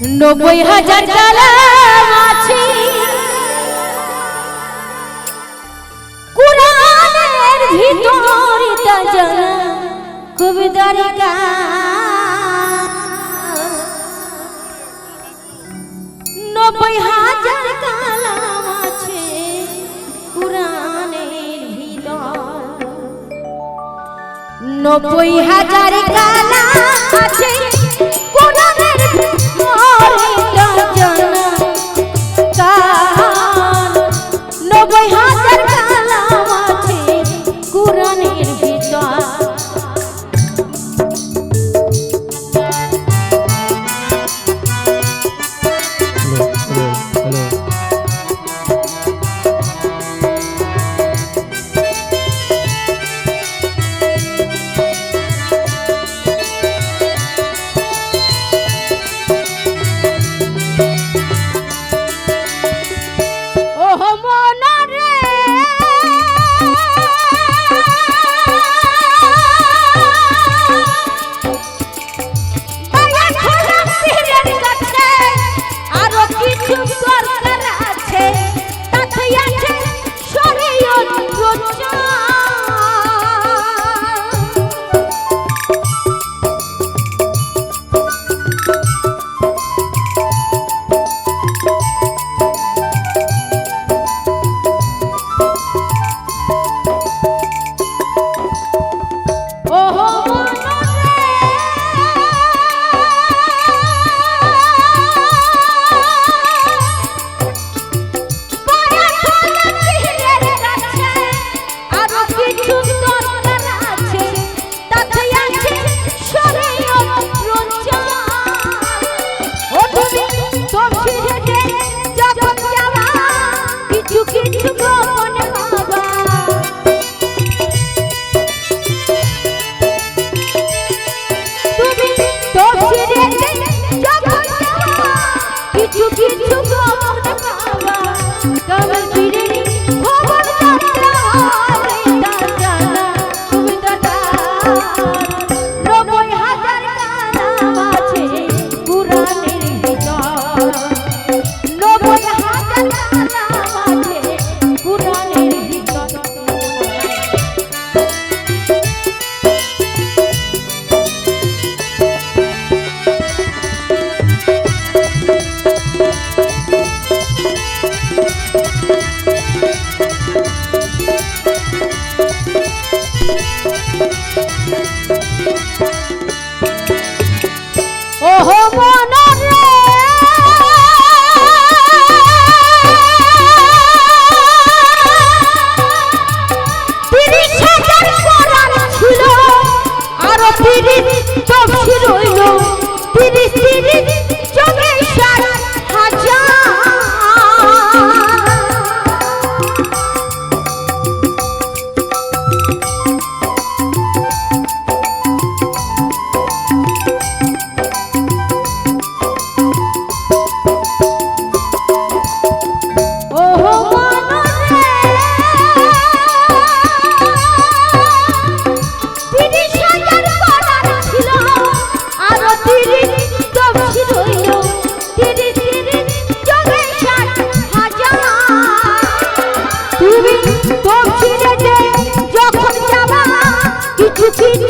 নব্বই হাজার কালাম নব্বই হাজার কালাম আছে কোরআনের ভিতর। নব্বই হাজার কালাম আছে করে তুমি পৌঁছে যখন যাবা কিছু কিছু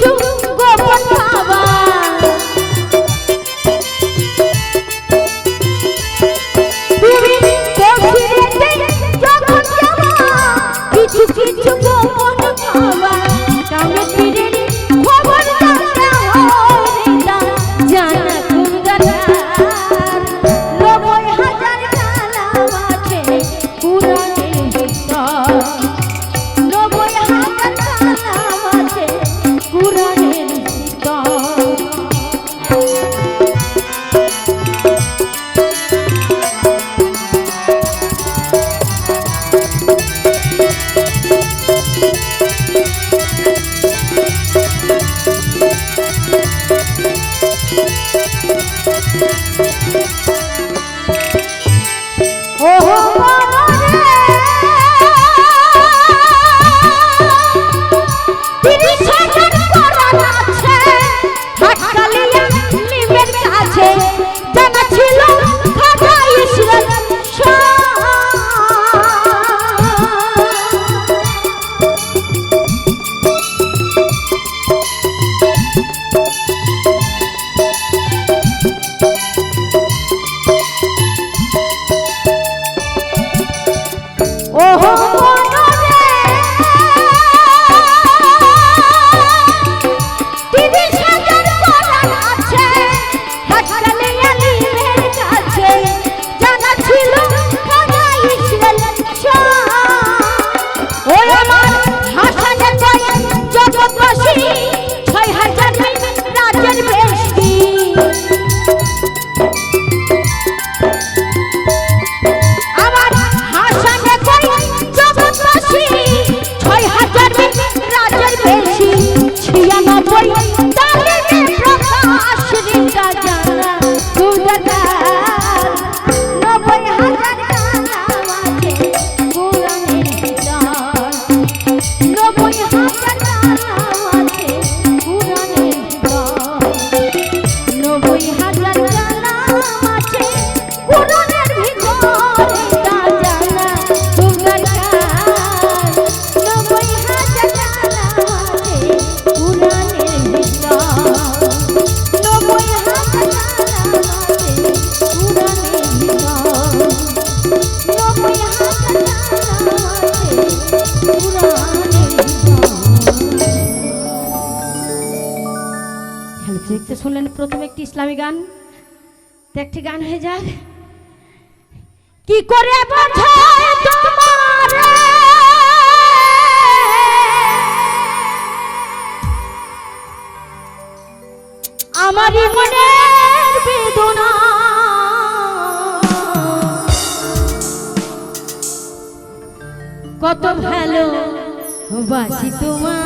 শুনলেন প্রথমে একটি ইসলামী গান। একটি গান হয়ে যাক। কি করে আমারই মনের কত ভালো বাসি তোমার